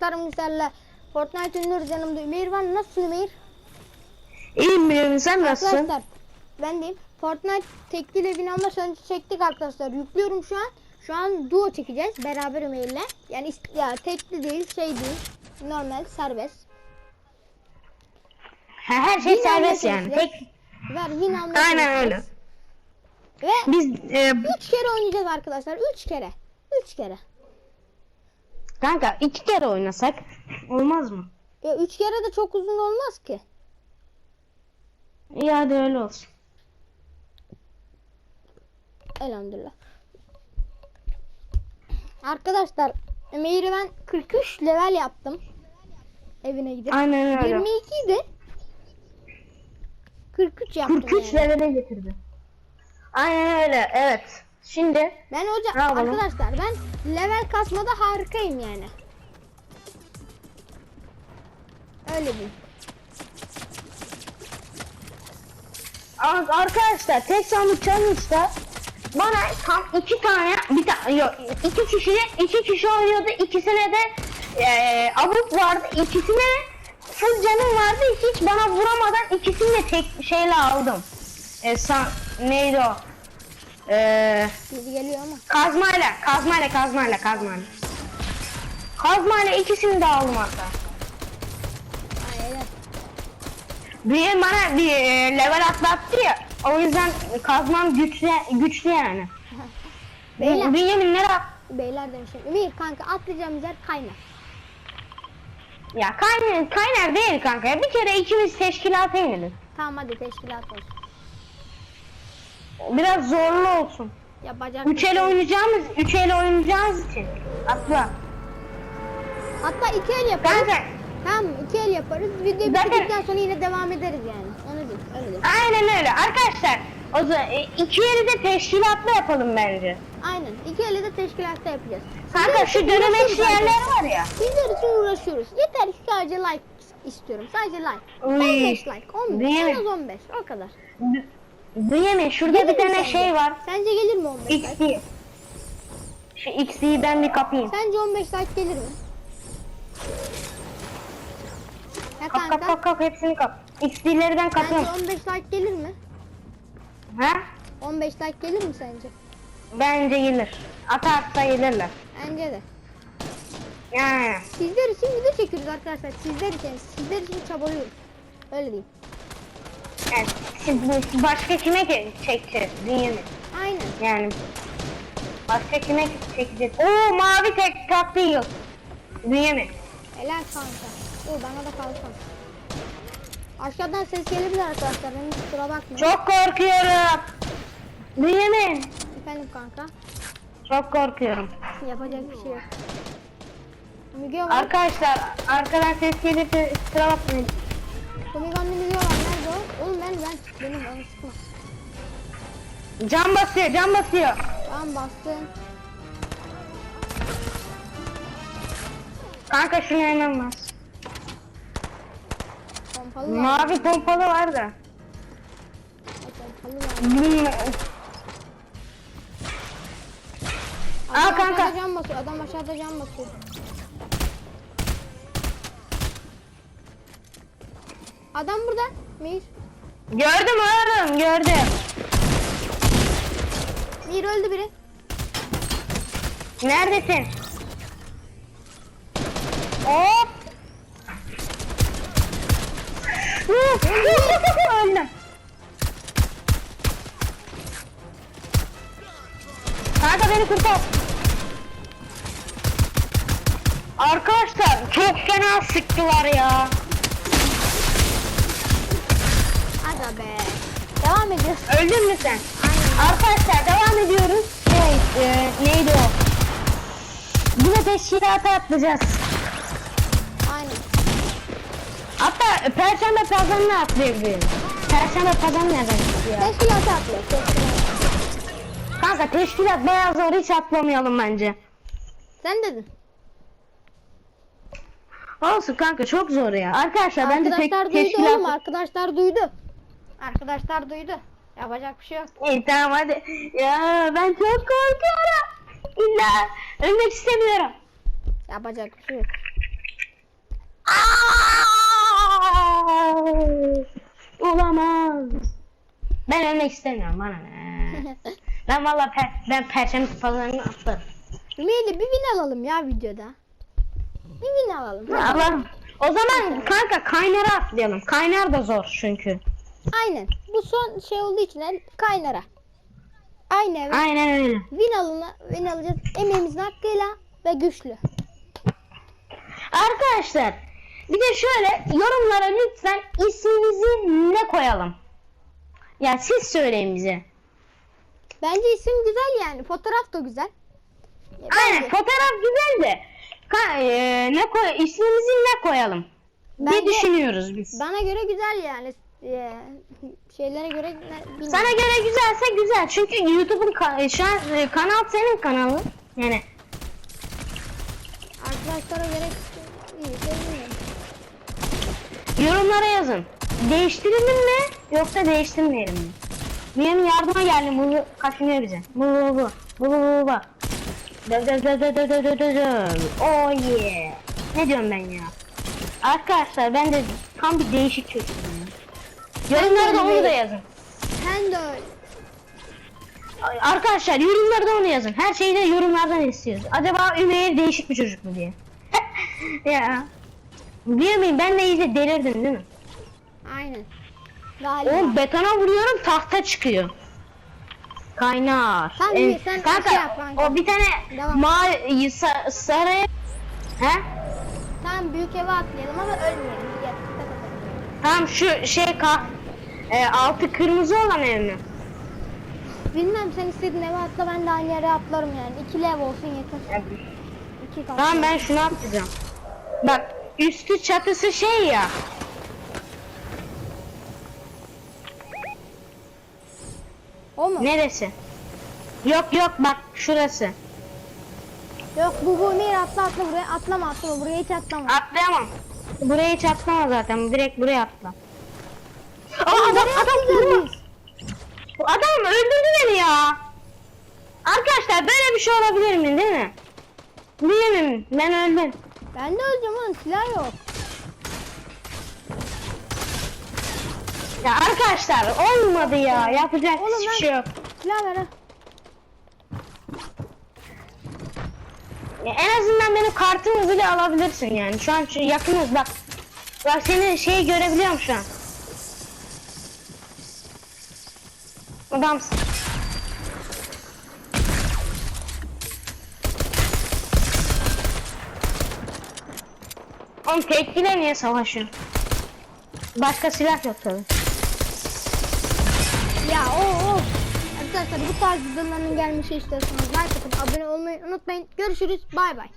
Sizlerle Fortnite oynuyoruz yanımda Ümeyir var. Nasılsın Ümeyir? İyiyim Mevlin sen nasılsın? Arkadaşlar ben deyim. Fortnite tekli ile binanla sonucu çektik arkadaşlar. Yüklüyorum şu an. Şu an duo çekeceğiz beraber Ümeyr'le. Yani ya tekli değil şey değil. Normal serbest. Ha, her şey Yine serbest yani. şekilde. Tek, Ver yine anlatacağız. aynen öyle. Ve Biz e, 3 kere oynayacağız arkadaşlar. 3 kere. 3 kere. Kanka iki kere oynasak olmaz mı? Ya 3 kere de çok uzun olmaz ki. İyi hadi öyle olsun. Elhamdülillah. Arkadaşlar Ümeyr'i ben 43 level yaptım. Evine gidip. Aynen öyle. 22 idi. 43 yaptım 43 yani. levele getirdi. Aynen öyle evet. Şimdi Ben hocam yapalım? arkadaşlar ben level kasmada harikayım yani. Öyle diyeyim. Ar- arkadaşlar tek sandık challenge'da bana tam iki tane bir tane yok iki kişi iki kişi oynuyordu ikisine de eee abuk vardı ikisine full canım vardı hiç bana vuramadan ikisini de tek şeyle aldım. E, san, neydi o? Eee Biri geliyor ama. kazmayla kazmayla kazmayla kazmayla. Kazmayla ikisini de aldım hatta. Aynen. Bir bana bir e, level atlattı ya. O yüzden kazmam güçlü güçlü yani. Beyler. Bünyamin nereye? Beyler demişim. Ümeyr kanka atlayacağımız yer kaynar. Ya kaynar, kaynar değil kanka. ya. Bir kere ikimiz teşkilata inelim. Tamam hadi teşkilat olsun. Biraz zorlu olsun. Yapacak Üç bir el oynayacağımız, üç el oynayacağımız için. Atla. Hatta iki el yaparız. Kanka. Tamam iki el yaparız. Video Zaten- bitirdikten sonra yine devam ederiz yani. Onu diyeyim. Öyle diyeyim. Aynen öyle. Arkadaşlar o zaman e, iki yeri de teşkilatla yapalım bence. Aynen. İki eli de teşkilatta yapacağız. Kanka şu dönemeçli yerler var ya. Sizler için uğraşıyoruz. Yeter ki sadece like istiyorum. Sadece like. Uy. 15 like. 15. Değil En az 15. O kadar. Bünyamin şurada Gelir bir mi tane sence? şey var. Sence gelir mi 15 like? XP. Şu X'yi ben bir kapayım. Sence 15 like gelir mi? Ha Kap kap kanka. kap kap hepsini kap. XP'leri ben Sence kapıyorum. 15 like gelir mi? Ha? 15 like gelir mi sence? Bence gelir. Ata atsa gelirler. Bence de. Yani. Sizler için video çekiyoruz arkadaşlar. Sizler için, sizler için çabalıyoruz. Öyle diyeyim. Yani siz- başka kime ki çekeceğiz? Dünyanın. Aynen. Yani. Başka kime çekeceğiz? Oo mavi tek taktiği yok. Dünyanın. Helal kanka. Dur bana da kalsın. Aşağıdan ses gelebilir arkadaşlar. Benim kusura bakmayın. Çok korkuyorum. Dünyanın. Efendim kanka. Çok korkuyorum. Yapacak bir şey yok. Müge var. Arkadaşlar arkadan ses gelirse kusura bakmayın. Tomigan'lı Müge var. Oğlum ben ben. Benim onu sıkma. Can basıyor can basıyor. Tamam bastım. Kanka şunu bas. Pompalı var. Mavi pompalı var da. Pompalı var. Bilmiyorum. Adam Aa, kanka. aşağıda can basıyor. Adam aşağıda can basıyor. Adam burada. Mir. Gördüm oğlum gördüm. Mir öldü biri. Neredesin? Hop. Öldüm. Kanka beni kurtar. Arkadaşlar çok fena sıktılar ya. Devam ediyoruz. Öldün mü sen? Arkadaşlar devam ediyoruz. Şey, e, neydi o? Yine teşkilata atlayacağız. Aynen. Hatta Perşembe pazarına atlayabiliriz. Perşembe pazarı nereden çıktı ya? Teşkilata atlıyor. Teşkilata. Kanka teşkilat bayağı zor hiç atlamayalım bence. Sen dedin. Olsun kanka çok zor ya. Arkadaşlar bence tek Arkadaşlar duydu teşkilat... oğlum. Arkadaşlar duydu. Arkadaşlar duydu. Yapacak bir şey yok. İyi tamam hadi. Ya ben çok korkuyorum. İlla ölmek istemiyorum. Yapacak bir şey yok. Aa! Olamaz. Ben ölmek istemiyorum bana ne. ben valla per ben perşembe pazarını atlarım. Meli bir win alalım ya videoda. Bir win alalım. Alalım. O zaman kanka kaynara atlayalım. Kaynar da zor çünkü. Aynen. Bu son şey olduğu için el kaynara. Aynı evet. Aynen öyle. Win alına, win alacağız. Emeğimizin hakkıyla ve güçlü. Arkadaşlar bir de şöyle yorumlara lütfen ismimizi ne koyalım? Ya siz söyleyin bize. Bence isim güzel yani. Fotoğraf da güzel. Aynen bence. fotoğraf güzel de ka- e, ne koy ismimizi ne koyalım? Ne Bence- düşünüyoruz biz? Bana göre güzel yani. Ee, şeylere göre bilmiyorum. Sana göre güzelse güzel çünkü YouTube'un ka- şu an e, kanal senin kanalın. Yani Arkadaşlara göre iyi. Şey bilmiyorum. yorumlara yazın. Değiştirelim mi yoksa değiştirmeyelim mi? Benim yardıma geldim bunu kaçınıyor bize. Bu bu bu. Bu bu bu bu. Dö dö dö dö dö dö dö dö dö. Oh yeah. Ne diyorum ben ya? Arkadaşlar ben de tam bir değişik çocuğum ya. Yorumlara da onu da yazın. Sen de öyle. Arkadaşlar yorumlarda onu yazın. Her şeyi de yorumlardan istiyoruz. Acaba Ümeyr değişik bir çocuk mu diye. ya. Biliyor muyum ben de iyice delirdim değil mi? Aynen. Galiba. Oğlum betona vuruyorum tahta çıkıyor. Kaynar. Tamam, iyi, sen kanka, şey yap kanka. o bir tane Devam. mavi sa- sarı He? Tamam büyük eve atlayalım ama ölmeyelim. Gel. Tamam şu şey ka e, altı kırmızı olan ev mi? Bilmem sen istediğin eve atla ben de aynı yere atlarım yani. İkili ev olsun yeter. İki kat. Tamam ben şunu atacağım. Bak üstü çatısı şey ya. O mu? Neresi? Yok yok bak şurası. Yok bu bu Emir atla atla buraya atlama atlama buraya hiç atlama. Atlayamam. Buraya hiç atlama zaten. Direkt buraya atla. Aa adam adam? Bu Adam öldürdü beni ya. Arkadaşlar böyle bir şey olabilir mi değil mi? Mi? Ben öldüm. Ben de öleceğim oğlum silah yok. Ya arkadaşlar olmadı ya. Yapacak Oğlum hiçbir ben- şey yok. Silah ver ha. Ya en azından benim kartımı bile alabilirsin yani. Şu an şu yakınız bak. Bak seni şey görebiliyorum şu an. Adamsın. Oğlum tekliyle niye savaşıyorsun? Başka silah yok tabi. Ya o o. Arkadaşlar bu tarz videoların gelmesi istiyorsanız like atıp abone olmayı unutmayın. Görüşürüz. Bay bay.